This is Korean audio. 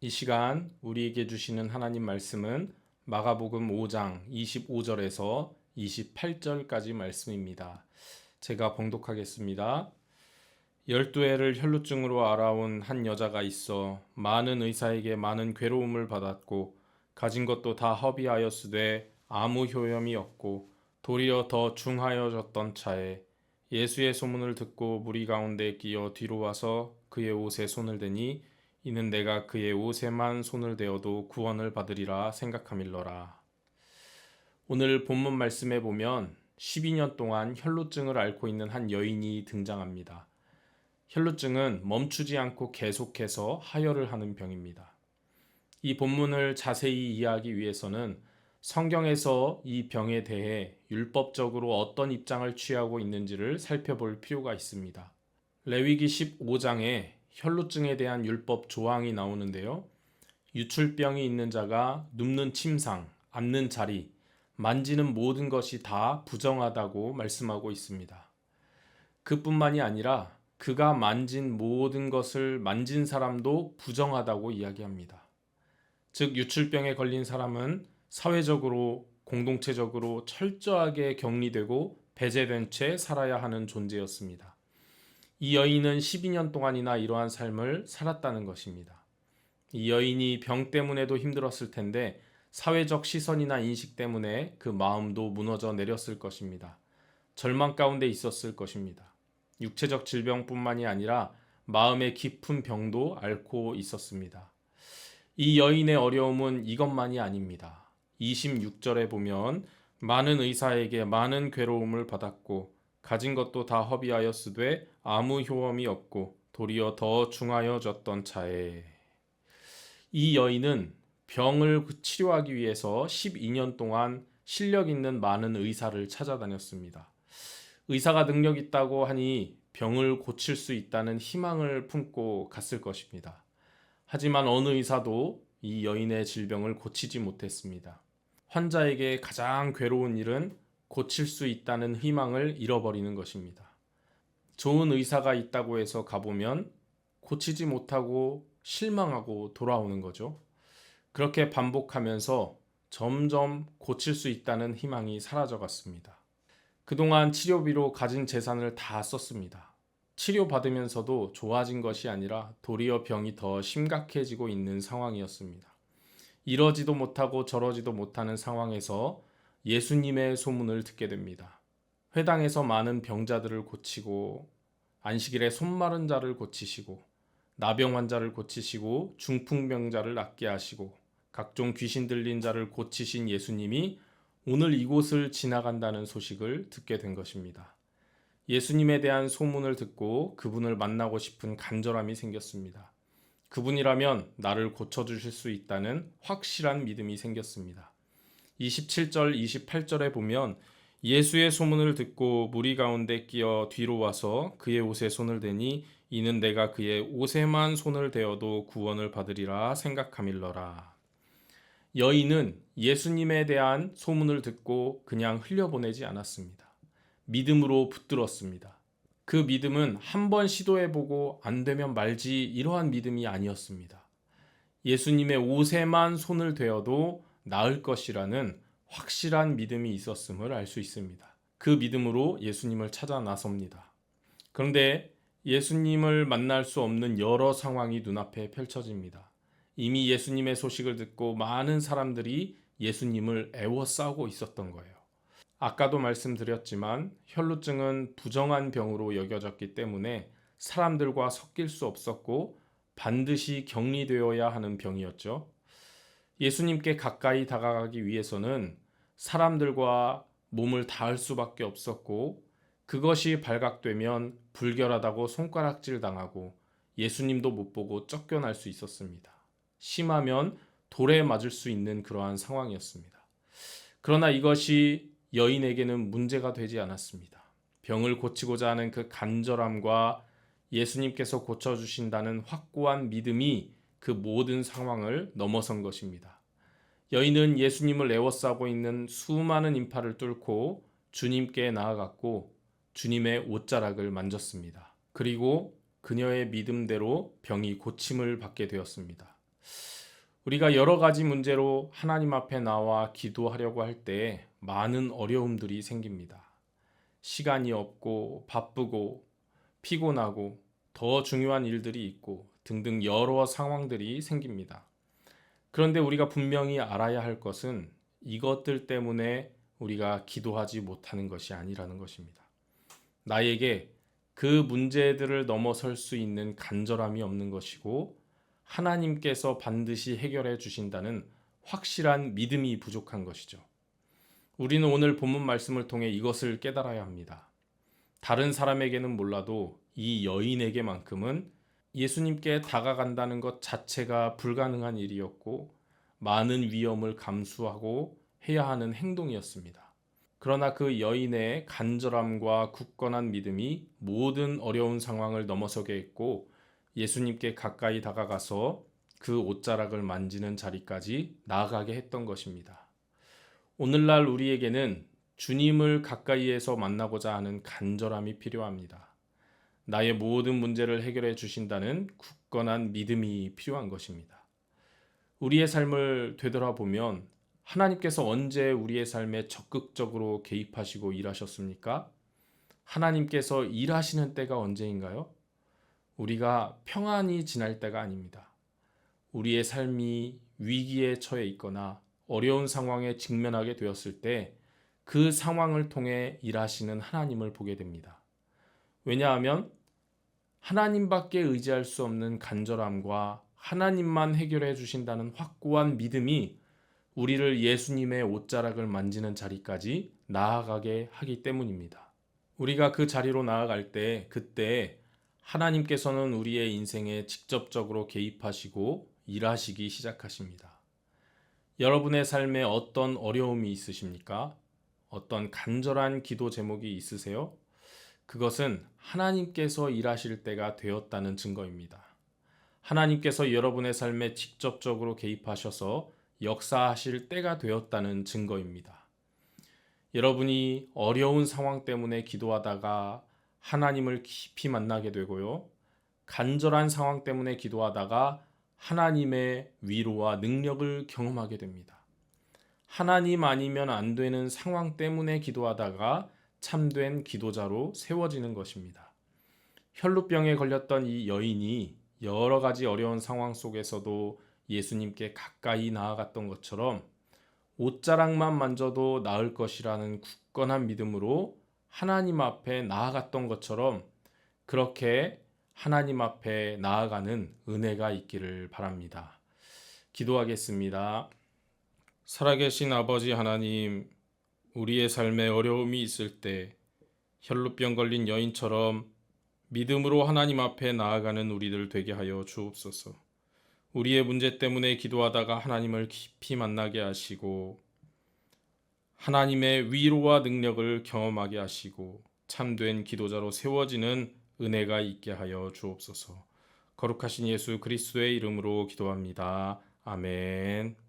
이 시간 우리에게 주시는 하나님 말씀은 마가복음 5장 25절에서 28절까지 말씀입니다. 제가 봉독하겠습니다. 열두 해를 혈루증으로 알아온 한 여자가 있어 많은 의사에게 많은 괴로움을 받았고 가진 것도 다 허비하였으되 아무 효염이 없고 도리어 더 중하여졌던 차에 예수의 소문을 듣고 무리 가운데 끼어 뒤로 와서 그의 옷에 손을 대니 이는 내가 그의 옷에만 손을 대어도 구원을 받으리라 생각함일러라. 오늘 본문 말씀에 보면 12년 동안 혈루증을 앓고 있는 한 여인이 등장합니다. 혈루증은 멈추지 않고 계속해서 하혈을 하는 병입니다. 이 본문을 자세히 이해하기 위해서는 성경에서 이 병에 대해 율법적으로 어떤 입장을 취하고 있는지를 살펴볼 필요가 있습니다. 레위기 15장에 혈루증에 대한 율법 조항이 나오는데요. 유출병이 있는 자가 눕는 침상, 앉는 자리, 만지는 모든 것이 다 부정하다고 말씀하고 있습니다. 그뿐만이 아니라 그가 만진 모든 것을 만진 사람도 부정하다고 이야기합니다. 즉, 유출병에 걸린 사람은 사회적으로, 공동체적으로 철저하게 격리되고 배제된 채 살아야 하는 존재였습니다. 이 여인은 12년 동안이나 이러한 삶을 살았다는 것입니다. 이 여인이 병 때문에도 힘들었을 텐데 사회적 시선이나 인식 때문에 그 마음도 무너져 내렸을 것입니다. 절망 가운데 있었을 것입니다. 육체적 질병뿐만이 아니라 마음의 깊은 병도 앓고 있었습니다. 이 여인의 어려움은 이것만이 아닙니다. 26절에 보면 많은 의사에게 많은 괴로움을 받았고 가진 것도 다 허비하였으되 아무 효험이 없고 도리어 더 중하여졌던 차에 이 여인은 병을 치료하기 위해서 12년 동안 실력 있는 많은 의사를 찾아다녔습니다. 의사가 능력 있다고 하니 병을 고칠 수 있다는 희망을 품고 갔을 것입니다. 하지만 어느 의사도 이 여인의 질병을 고치지 못했습니다. 환자에게 가장 괴로운 일은 고칠 수 있다는 희망을 잃어버리는 것입니다. 좋은 의사가 있다고 해서 가보면 고치지 못하고 실망하고 돌아오는 거죠. 그렇게 반복하면서 점점 고칠 수 있다는 희망이 사라져 갔습니다. 그동안 치료비로 가진 재산을 다 썼습니다. 치료받으면서도 좋아진 것이 아니라 도리어 병이 더 심각해지고 있는 상황이었습니다. 이러지도 못하고 저러지도 못하는 상황에서 예수님의 소문을 듣게 됩니다. 회당에서 많은 병자들을 고치고 안식일에 손 마른 자를 고치시고 나병 환자를 고치시고 중풍병자를 낫게 하시고 각종 귀신 들린 자를 고치신 예수님이 오늘 이곳을 지나간다는 소식을 듣게 된 것입니다. 예수님에 대한 소문을 듣고 그분을 만나고 싶은 간절함이 생겼습니다. 그분이라면 나를 고쳐주실 수 있다는 확실한 믿음이 생겼습니다. 27절, 28절에 보면 예수의 소문을 듣고 무리 가운데 끼어 뒤로 와서 그의 옷에 손을 대니 이는 내가 그의 옷에만 손을 대어도 구원을 받으리라 생각함일러라. 여인은 예수님에 대한 소문을 듣고 그냥 흘려보내지 않았습니다. 믿음으로 붙들었습니다. 그 믿음은 한 번 시도해보고 안 되면 말지 이러한 믿음이 아니었습니다. 예수님의 옷에만 손을 대어도 나을 것이라는 확실한 믿음이 있었음을 알 수 있습니다. 그 믿음으로 예수님을 찾아 나섭니다. 그런데 예수님을 만날 수 없는 여러 상황이 눈앞에 펼쳐집니다. 이미 예수님의 소식을 듣고 많은 사람들이 예수님을 애워싸고 있었던 거예요. 아까도 말씀드렸지만 혈루증은 부정한 병으로 여겨졌기 때문에 사람들과 섞일 수 없었고 반드시 격리되어야 하는 병이었죠. 예수님께 가까이 다가가기 위해서는 사람들과 몸을 닿을 수밖에 없었고 그것이 발각되면 불결하다고 손가락질 당하고 예수님도 못 보고 쫓겨날 수 있었습니다. 심하면 돌에 맞을 수 있는 그러한 상황이었습니다. 그러나 이것이 여인에게는 문제가 되지 않았습니다. 병을 고치고자 하는 그 간절함과 예수님께서 고쳐주신다는 확고한 믿음이 그 모든 상황을 넘어선 것입니다. 여인은 예수님을 애워싸고 있는 수많은 인파를 뚫고 주님께 나아갔고 주님의 옷자락을 만졌습니다. 그리고 그녀의 믿음대로 병이 고침을 받게 되었습니다. 우리가 여러 가지 문제로 하나님 앞에 나와 기도하려고 할 때 많은 어려움들이 생깁니다. 시간이 없고 바쁘고 피곤하고 더 중요한 일들이 있고 등등 여러 상황들이 생깁니다. 그런데 우리가 분명히 알아야 할 것은 이것들 때문에 우리가 기도하지 못하는 것이 아니라는 것입니다. 나에게 그 문제들을 넘어설 수 있는 간절함이 없는 것이고 하나님께서 반드시 해결해 주신다는 확실한 믿음이 부족한 것이죠. 우리는 오늘 본문 말씀을 통해 이것을 깨달아야 합니다. 다른 사람에게는 몰라도 이 여인에게만큼은 예수님께 다가간다는 것 자체가 불가능한 일이었고 많은 위험을 감수하고 해야 하는 행동이었습니다. 그러나 그 여인의 간절함과 굳건한 믿음이 모든 어려운 상황을 넘어서게 했고 예수님께 가까이 다가가서 그 옷자락을 만지는 자리까지 나아가게 했던 것입니다. 오늘날 우리에게는 주님을 가까이에서 만나고자 하는 간절함이 필요합니다. 나의 모든 문제를 해결해 주신다는 굳건한 믿음이 필요한 것입니다. 우리의 삶을 되돌아보면 하나님께서 언제 우리의 삶에 적극적으로 개입하시고 일하셨습니까? 하나님께서 일하시는 때가 언제인가요? 우리가 평안히 지날 때가 아닙니다. 우리의 삶이 위기에 처해 있거나 어려운 상황에 직면하게 되었을 때 그 상황을 통해 일하시는 하나님을 보게 됩니다. 왜냐하면 하나님밖에 의지할 수 없는 간절함과 하나님만 해결해 주신다는 확고한 믿음이 우리를 예수님의 옷자락을 만지는 자리까지 나아가게 하기 때문입니다. 우리가 그 자리로 나아갈 때 그때 하나님께서는 우리의 인생에 직접적으로 개입하시고 일하시기 시작하십니다. 여러분의 삶에 어떤 어려움이 있으십니까? 어떤 간절한 기도 제목이 있으세요? 그것은 하나님께서 일하실 때가 되었다는 증거입니다. 하나님께서 여러분의 삶에 직접적으로 개입하셔서 역사하실 때가 되었다는 증거입니다. 여러분이 어려운 상황 때문에 기도하다가 하나님을 깊이 만나게 되고요. 간절한 상황 때문에 기도하다가 하나님의 위로와 능력을 경험하게 됩니다. 하나님 아니면 안 되는 상황 때문에 기도하다가 참된 기도자로 세워지는 것입니다. 혈루병에 걸렸던 이 여인이 여러 가지 어려운 상황 속에서도 예수님께 가까이 나아갔던 것처럼 옷자락만 만져도 나을 것이라는 굳건한 믿음으로 하나님 앞에 나아갔던 것처럼 그렇게 하나님 앞에 나아가는 은혜가 있기를 바랍니다. 기도하겠습니다. 살아계신 아버지 하나님, 우리의 삶에 어려움이 있을 때 혈루병 걸린 여인처럼 믿음으로 하나님 앞에 나아가는 우리들 되게 하여 주옵소서. 우리의 문제 때문에 기도하다가 하나님을 깊이 만나게 하시고 하나님의 위로와 능력을 경험하게 하시고 참된 기도자로 세워지는 은혜가 있게 하여 주옵소서. 거룩하신 예수 그리스도의 이름으로 기도합니다. 아멘.